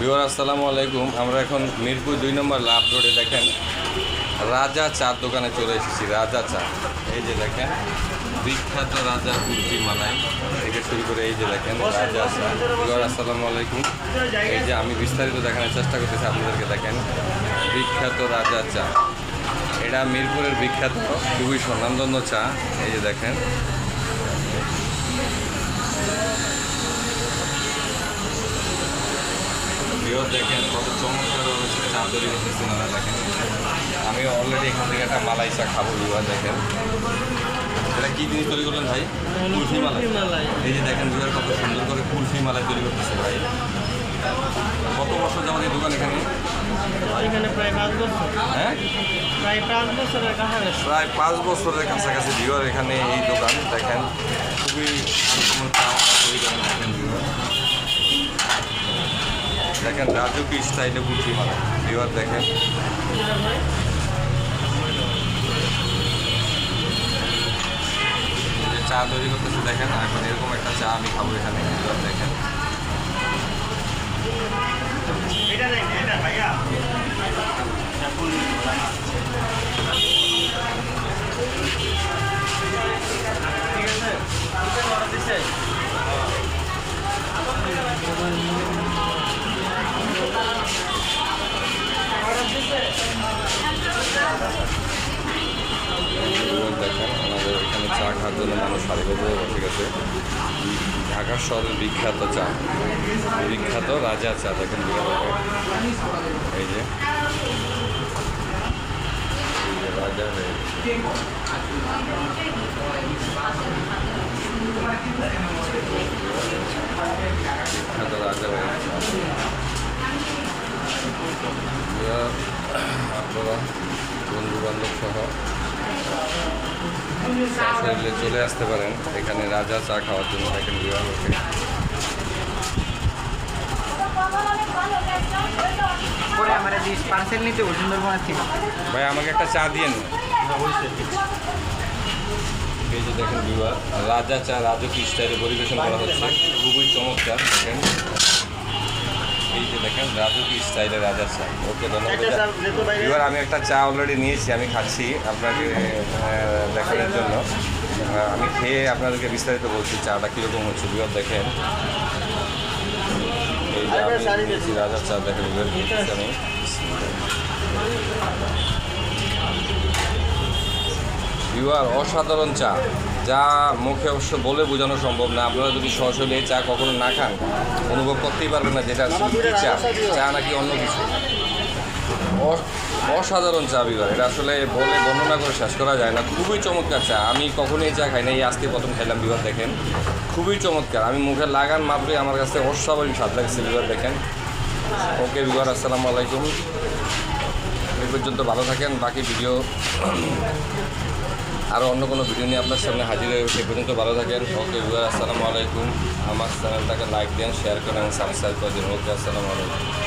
বিওর আসসালামু আলাইকুম। আমরা এখন মিরপুর দুই নম্বর লাভ রোডে দেখেন, রাজা চার দোকানে চলে এসেছি, রাজা চা। এই যে দেখেন, বিখ্যাত রাজা কুলফি মালাই থেকে শুরু করে এই যে দেখেন, রাজা চা। বিওর আসসালামু আলাইকুম। এই যে আমি বিস্তারিত দেখানোর চেষ্টা করতেছি আপনাদেরকে, দেখেন, বিখ্যাত রাজা চা। এটা মিরপুরের বিখ্যাত, খুবই স্বনামধন্য চা। এই যে দেখেন ভিও দেখেন কত চমৎকার হচ্ছে চা তৈরি করতেছে ওনারা দেখেন। আমি অলরেডি এখান থেকে একটা মালাই চা খাব ভিওয়া দেখেন। এটা কি জিনিস তৈরি করলেন ভাই? কুলফি মালাই। এই যে দেখেন ভিওয়ার কত সুন্দর করে কুলফি মালাই তৈরি করতেছে ভাই। কত বছর যাবত এই দোকান এখানে? এখানে প্রায় পাঁচ বছর। হ্যাঁ? প্রায় পাঁচ বছরের কাছাকাছি। প্রায় পাঁচ বছরের কাছাকাছি ভিওর এখানে এই দোকান। দেখেন খুবই আনকমন তৈরি করেন দেখেন ভিওর দেখেন রাজকীয় স্টাইলে বুঝি মালাই এবার দেখেন। চা তৈরি করতেছে, দেখেন, এখন এরকম একটা চা আমি খাব এখানে। এবার দেখেন। ভিউয়ার চা খাওয়ার জন্য মানুষ সারিবদ্ধ হয়ে বসে গেছে। ঢাকা শহরের বিখ্যাত চা। বিখ্যাত রাজা চা, দেখেন এই যে। বিখ্যাত রাজা আপনারা বন্ধু বান্ধব সহ শরীরে চলে আসতে পারেন। এখানে রাজা চা খাওয়ার জন্য দেখেন বিবাহ ভাই আমাকে একটা চা দিয়ে নিন। এই যে দেখেন বিবাহ রাজা চা রাজকীয় স্টাইলে পরিবেশন করা হচ্ছে। খুবই চমৎকার দেখেন। এই যে দেখেন রাজকীয় স্টাইলে রাজা চা ওকে ধন্যবাদ। এবার আমি একটা চা অলরেডি নিয়েছি আমি খাচ্ছি আপনাকে দেখানোর জন্য। আমি খেয়ে আপনাদেরকে বিস্তারিত বলছি চাটা কীরকম হচ্ছে বিবার দেখেন। এই যে আমি নিয়েছি রাজা চা দেখেন আমি। বিবার অসাধারণ চা। যা মুখে অবশ্য বলে বোঝানো সম্ভব না। আপনারা যদি সরাসরি এই চা কখনো না খান অনুভব করতেই পারবেন না যেটা চা। চা নাকি অন্য কিছু। অসাধারণ চা বিবার এটা আসলে বলে বর্ণনা করে শেষ করা যায় না। খুবই চমৎকার চা। আমি কখনোই এই চা খাই না এই আজকে প্রথম খাইলাম বিবার দেখেন। খুবই চমৎকার। আমি মুখে লাগান মাত্রই আমার কাছে অস্বাভাবিক স্বাদ লাগছে বিবার দেখেন। ওকে বিবার আসসালামু আলাইকুম। এই পর্যন্ত ভালো থাকেন। বাকি ভিডিও আরও অন্য কোনো ভিডিও নিয়ে আপনার সামনে হাজির হয়ে সে পর্যন্ত ভালো থাকেন। ওকে আসসালামু আলাইকুম। আমার চ্যানেলটাকে লাইক দেন শেয়ার করেন সাবস্ক্রাইব করে দিন। ওকে, আসসালামু আলাইকুম।